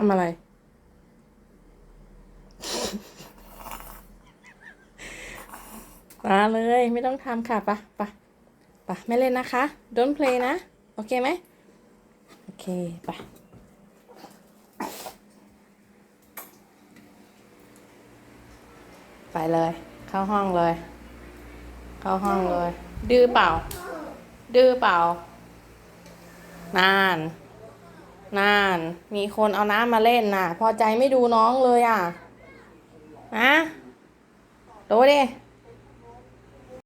ทำอะไร มาเลย ไม่ต้องทำค่ะปะปะปะไม่เล่นนะคะ don't play นะ โอเคไหม โอเคปะไปเลย เข้าห้องเลย เข้าห้องเลย ดื้อเปล่า ดื้อเปล่านานนาน มีคนเอาน้ำมาเล่นน่ะ พอใจไม่ดูน้องเลยอะนะดูดิ